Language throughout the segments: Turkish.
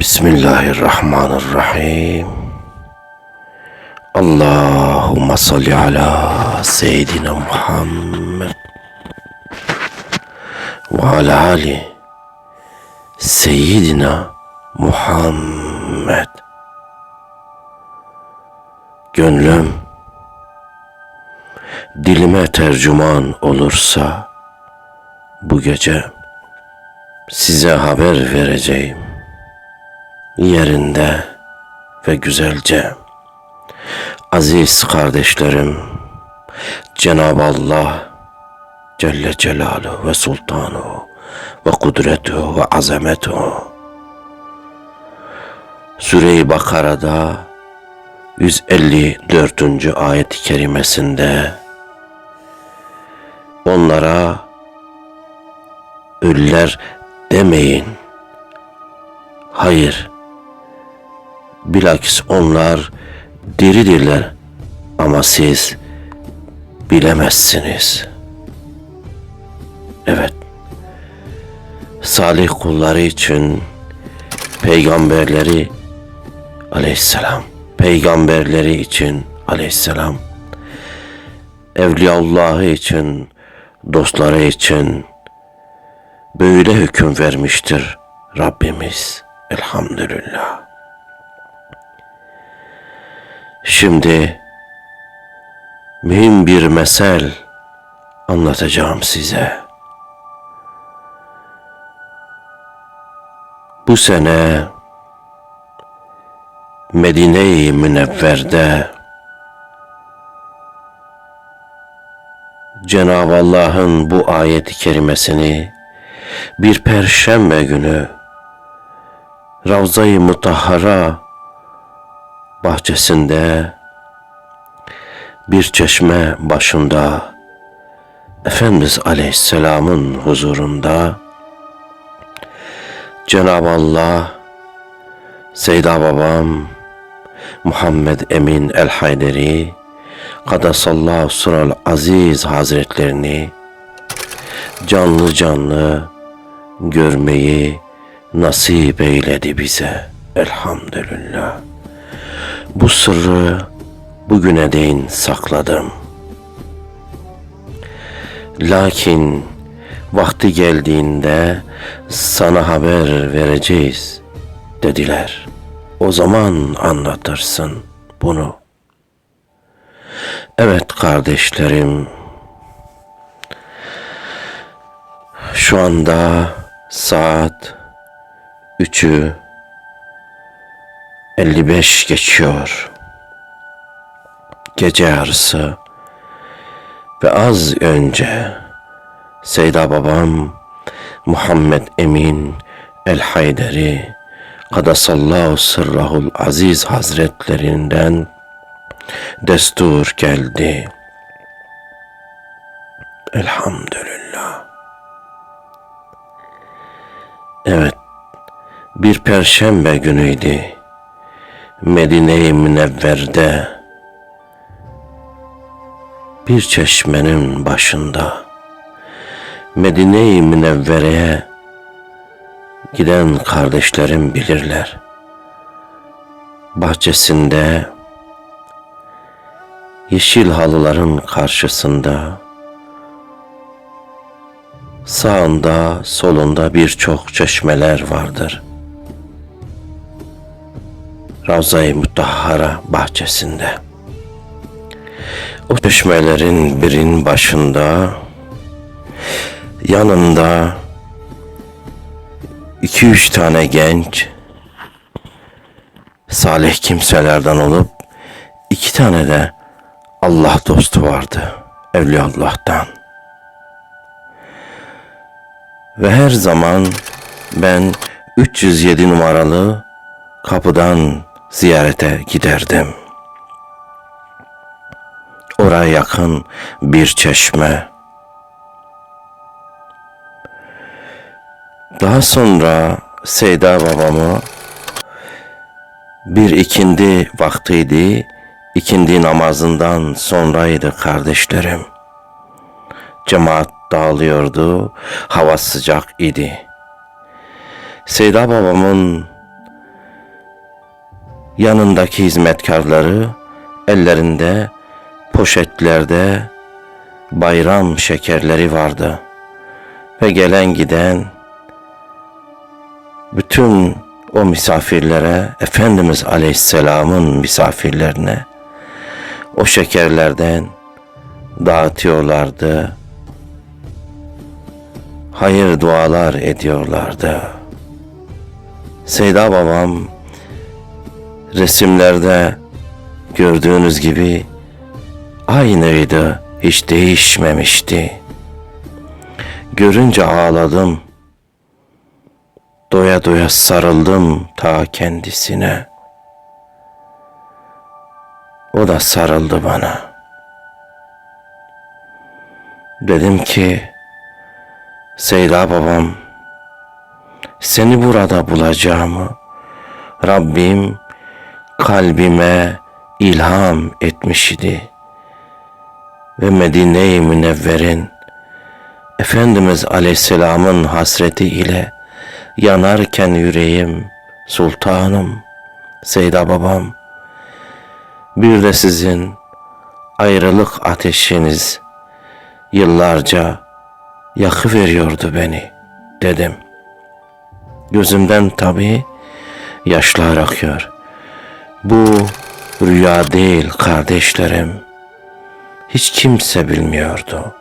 Bismillahirrahmanirrahim. Allahümme salli ala seyyidina Muhammed ve ala ali seyyidina Muhammed. Gönlüm dilime tercüman olursa bu gece size haber vereceğim yerinde ve güzelce. Aziz kardeşlerim, Cenab-ı Allah Celle Celaluhu ve Sultanu ve Kudretu ve Azametu Süre-i Bakara'da 154. ayet-i kerimesinde onlara ölüler demeyin. Hayır. Bilakis onlar diridirler ama siz bilemezsiniz. Evet. Salih kulları için peygamberleri aleyhisselam peygamberleri için aleyhisselam Evliyaullah'ı için dostları için böyle hüküm vermiştir Rabbimiz elhamdülillah. Şimdi mühim bir mesel anlatacağım size. Bu sene Medine-i Münevver'de Cenab-ı Allah'ın bu ayet-i kerimesini bir perşembe günü Ravza-i Mutahhara bahçesinde bir çeşme başında Efendimiz Aleyhisselam'ın huzurunda Cenab-ı Allah Seyda babam Muhammed Emin El Hayderi Kadasallahu Sural Aziz Hazretlerini canlı canlı görmeyi nasip eyledi bize. Elhamdülillah. Bu sırrı bugüne değin sakladım. Lakin vakti geldiğinde sana haber vereceğiz dediler. O zaman anlatırsın bunu. Evet kardeşlerim. Şu anda saat 3'ü 55 geçiyor. Gece yarısı ve az önce Seyda babam Muhammed Emin El Hayderi Kadasallahu sırrahul aziz hazretlerinden destur geldi. Elhamdülillah. Evet, bir perşembe günüydü. Medine-i Münevver'de bir çeşmenin başında Medine-i Münevvere'ye giden kardeşlerim bilirler. Bahçesinde yeşil halıların karşısında sağında solunda birçok çeşmeler vardır. Ravza-i Mutahhara bahçesinde. O çeşmelerin birinin başında yanında iki üç tane genç salih kimselerden olup iki tane de Allah dostu vardı. Evliya Allah'tan. Ve her zaman ben 307 numaralı kapıdan ziyarete giderdim. Oraya yakın bir çeşme. Daha sonra Seyda babamı bir ikindi vaktiydi. İkindi namazından sonraydı kardeşlerim. Cemaat dağılıyordu, hava sıcak idi. Seyda babamın yanındaki hizmetkarları ellerinde poşetlerde bayram şekerleri vardı. Ve gelen giden bütün o misafirlere, Efendimiz Aleyhisselam'ın misafirlerine o şekerlerden dağıtıyorlardı. Hayır dualar ediyorlardı. Seyda babam resimlerde gördüğünüz gibi aynıydı, hiç değişmemişti. Görünce ağladım. Doya doya sarıldım ta kendisine. O da sarıldı bana. Dedim ki, Seyda babam, seni burada bulacağımı Rabbim kalbime ilham etmiş idi. Ve Medine-i Münevver'in Efendimiz Aleyhisselam'ın hasreti ile yanarken yüreğim, sultanım, Seyda babam, bir de sizin ayrılık ateşiniz yıllarca yakı veriyordu beni dedim. Gözümden tabii yaşlar akıyor. Bu rüya değil kardeşlerim. Hiç kimse bilmiyordu.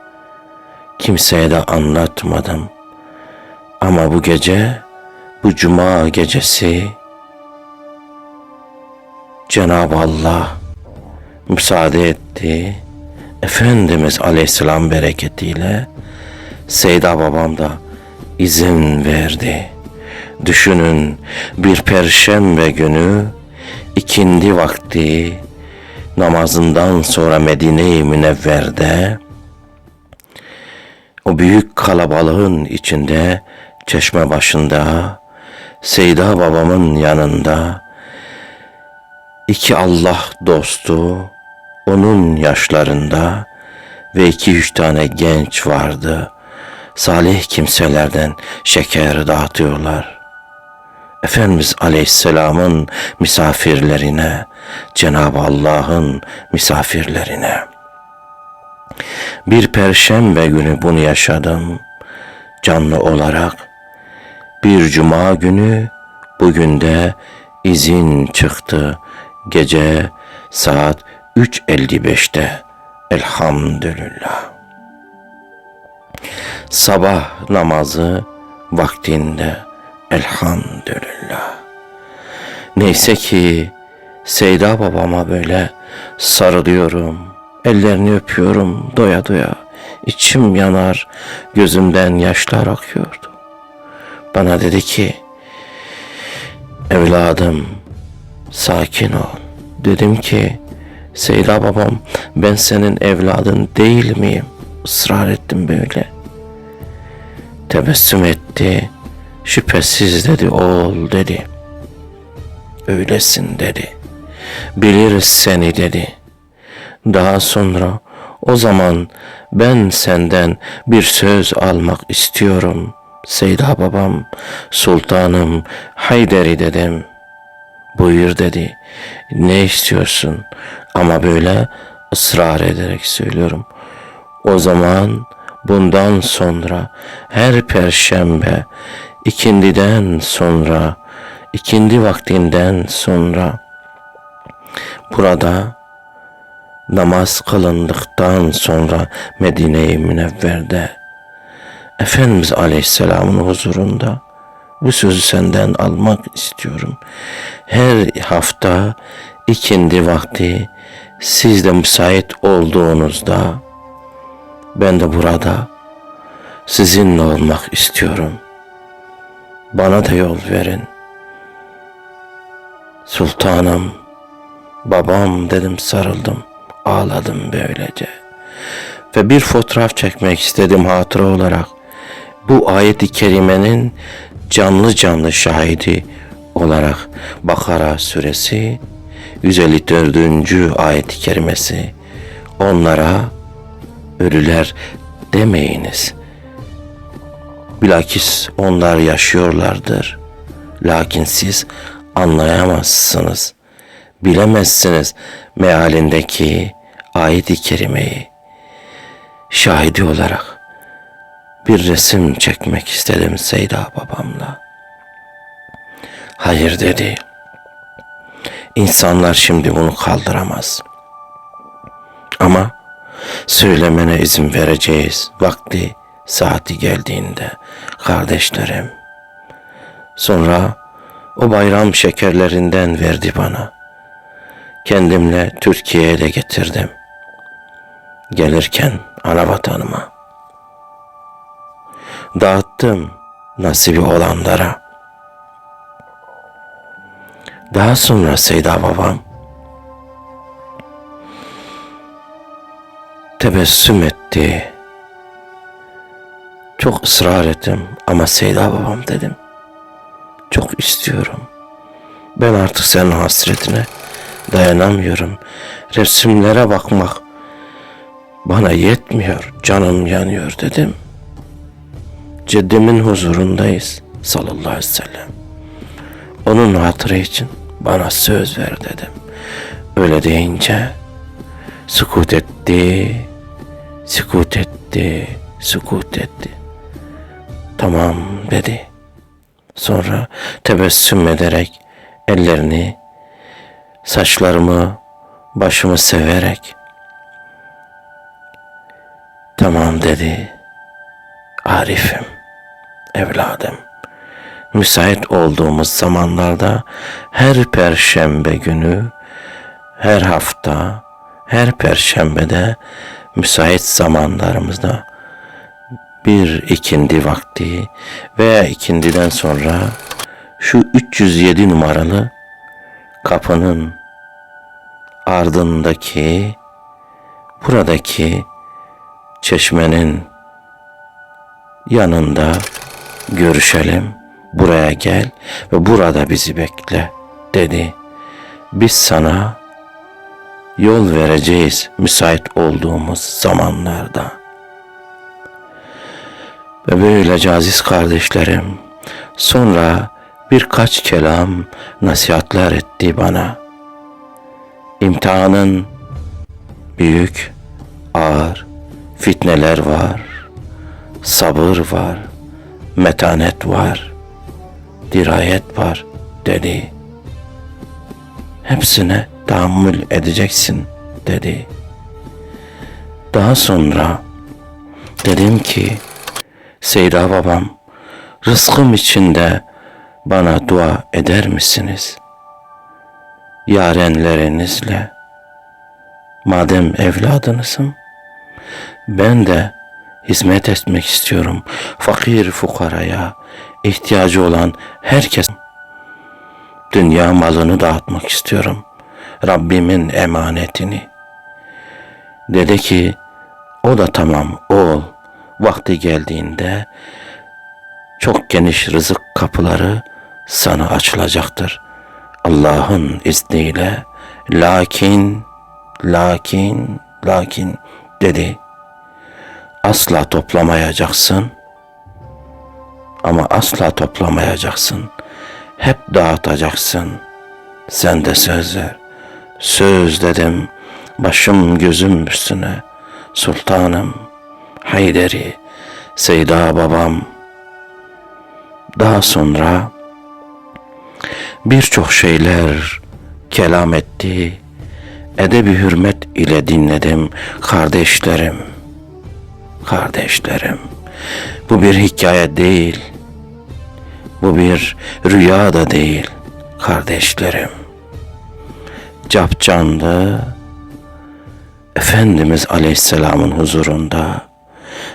Kimseye de anlatmadım. Ama bu gece, bu cuma gecesi Cenab-ı Allah müsaade etti. Efendimiz Aleyhisselam bereketiyle Seyda babam da izin verdi. Düşünün bir perşembe günü ikindi vakti namazından sonra Medine-i Münevver'de o büyük kalabalığın içinde çeşme başında Seyda babamın yanında iki Allah dostu onun yaşlarında ve iki üç tane genç vardı. Salih kimselerden şeker dağıtıyorlar. Efendimiz Aleyhisselam'ın misafirlerine, Cenab-ı Allah'ın misafirlerine. Bir perşembe günü bunu yaşadım canlı olarak. Bir cuma günü bugün de izin çıktı gece saat 3.55'te elhamdülillah. Sabah namazı vaktinde elhamdülillah. Neyse ki Seyda babama böyle sarılıyorum. Ellerini öpüyorum doya doya. İçim yanar, gözümden yaşlar akıyordu. Bana dedi ki, evladım sakin ol. Dedim ki, Seyda babam ben senin evladın değil miyim? Israr ettim böyle. Tebessüm etti. Şüphesiz dedi oğul dedi. Öylesin dedi. Biliriz seni dedi. Daha sonra o zaman ben senden bir söz almak istiyorum. Seyda babam, sultanım, Hayderi dedim. Buyur dedi. Ne istiyorsun? Ama böyle ısrar ederek söylüyorum. O zaman bundan sonra her perşembe ikindiden sonra ikindi vaktinden sonra burada namaz kılındıktan sonra Medine-i Münevver'de Efendimiz Aleyhisselam'ın huzurunda bu sözü senden almak istiyorum. Her hafta ikindi vakti siz de müsait olduğunuzda ben de burada sizinle olmak istiyorum. Bana da yol verin. Sultanım, babam dedim sarıldım, ağladım böylece. Ve bir fotoğraf çekmek istedim hatıra olarak. Bu ayet-i kerimenin canlı canlı şahidi olarak Bakara suresi 154. ayet-i kerimesi onlara ölüler demeyiniz. Bilakis onlar yaşıyorlardır. Lakin siz anlayamazsınız. bilemezsiniz mealindeki ayet-i kerimeyi şahidi olarak bir resim çekmek istedim Seyda babamla. Hayır dedi. İnsanlar şimdi bunu kaldıramaz. Ama söylemene izin vereceğiz vakti saati geldiğinde kardeşlerim. Sonra o bayram şekerlerinden verdi bana. Kendimle Türkiye'ye de getirdim. Gelirken ana vatanıma. Dağıttım nasibi olanlara. Daha sonra Seyda babam tebessüm etti. Çok ısrar ettim ama Seyda babam dedim. Çok istiyorum. Ben artık senin hasretine dayanamıyorum. Resimlere bakmak bana yetmiyor. Canım yanıyor dedim. Ceddimin huzurundayız sallallahu aleyhi ve sellem. Onun hatırı için bana söz ver dedim. Öyle deyince sükut etti, sükut etti, sükut etti. Tamam dedi. Sonra tebessüm ederek ellerini, saçlarımı, başımı severek tamam dedi. Arif'im, evladım. Müsait olduğumuz zamanlarda her perşembe günü, her hafta, her perşembede müsait zamanlarımızda bir ikindi vakti veya ikindiden sonra şu 307 numaralı kapının ardındaki buradaki çeşmenin yanında görüşelim. Buraya gel ve burada bizi bekle dedi. Biz sana yol vereceğiz müsait olduğumuz zamanlarda. Ve böylece aziz kardeşlerim sonra birkaç kelam nasihatler etti bana. İmtihanın büyük, ağır, fitneler var, sabır var, metanet var, dirayet var dedi. Hepsine tahammül edeceksin dedi. Daha sonra dedim ki Seyda babam rızkım içinde bana dua eder misiniz? Yarenlerinizle madem evladınızım ben de hizmet etmek istiyorum. Fakir fukaraya, ihtiyacı olan herkes dünya malını dağıtmak istiyorum. Rabbimin emanetini. Dedi ki o da tamam oğul vakti geldiğinde çok geniş rızık kapıları sana açılacaktır. Allah'ın izniyle lakin lakin lakin dedi. Asla toplamayacaksın. Ama asla toplamayacaksın. Hep dağıtacaksın. Sen de söz ver. Söz dedim. Başım gözüm üstüne. Sultanım, Hayderi, Seyda babam. Daha sonra birçok şeyler kelam etti. Edebi hürmet ile dinledim kardeşlerim. Kardeşlerim. Bu bir hikaye değil. Bu bir rüya da değil kardeşlerim. Capcanlı Efendimiz Aleyhisselam'ın huzurunda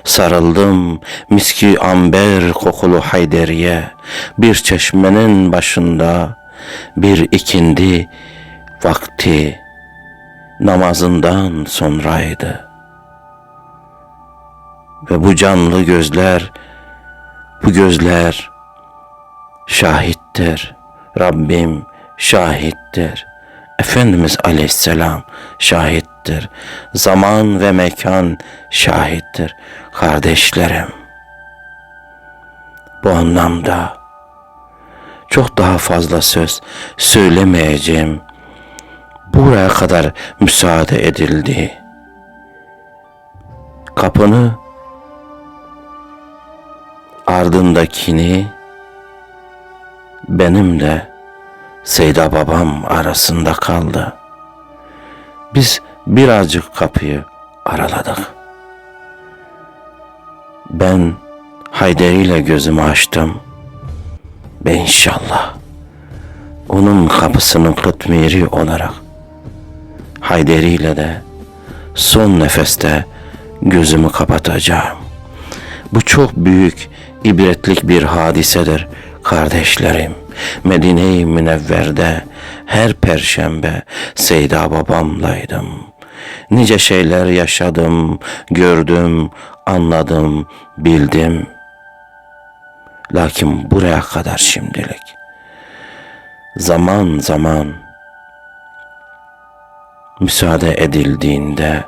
sarıldım miski amber kokulu hayderiye bir çeşmenin başında bir ikindi vakti namazından sonraydı. Ve bu canlı gözler, bu gözler şahittir. Rabbim şahittir. Efendimiz Aleyhisselam şahittir. Zaman ve mekan şahittir. Kardeşlerim, bu anlamda çok daha fazla söz söylemeyeceğim. buraya kadar müsaade edildi. Kapını ardındakini benim de Seyda babam arasında kaldı. Biz birazcık kapıyı araladık. Ben Hayderi ile gözümü açtım ve inşallah onun kapısının kıtmiri olarak Hayderi ile de son nefeste gözümü kapatacağım. Bu çok büyük, ibretlik bir hadisedir kardeşlerim. Medine-i Münevver'de her perşembe Seyda babamlaydım. Nice şeyler yaşadım, gördüm, anladım, bildim. Lakin buraya kadar şimdilik. Zaman zaman müsaade edildiğinde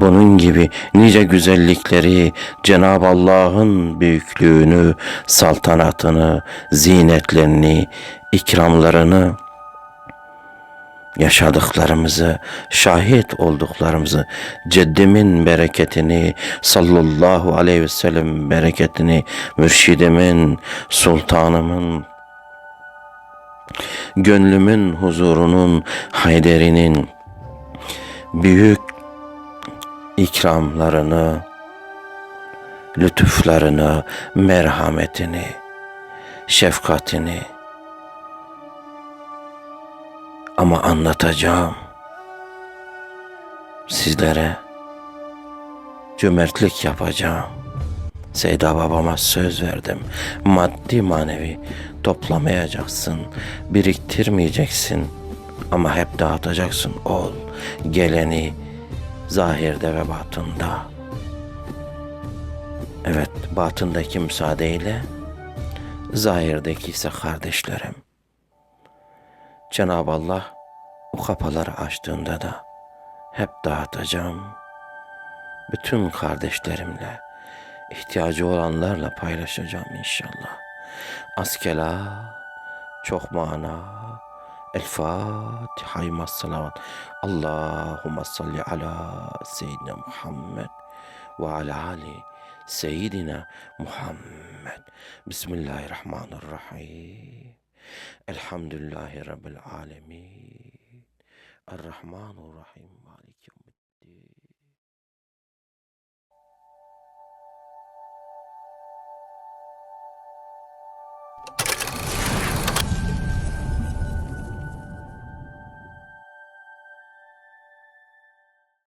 bunun gibi nice güzellikleri Cenab-ı Allah'ın büyüklüğünü, saltanatını, zinetlerini, ikramlarını yaşadıklarımızı, şahit olduklarımızı, ceddimin bereketini, sallallahu aleyhi ve sellem bereketini, mürşidimin, sultanımın, gönlümün huzurunun, hayderinin büyük ikramlarını, lütuflarını, merhametini, şefkatini ama anlatacağım sizlere cömertlik yapacağım. Seyda babama söz verdim. Maddi manevi toplamayacaksın, biriktirmeyeceksin ama hep dağıtacaksın ol. Geleni zahirde ve batında. Evet, batındaki müsaadeyle, zahirdeki ise kardeşlerim. Cenab-ı Allah o kapıları açtığında da hep dağıtacağım. Bütün kardeşlerimle, ihtiyacı olanlarla paylaşacağım inşallah. Askela, çok mana, El Fatiha salavat. Allahümme salli ala seyyidina Muhammed ve ala ali seyyidina Muhammed. Bismillahirrahmanirrahim. الحمد لله رب العالمين. الرحمن الرحيم. مالك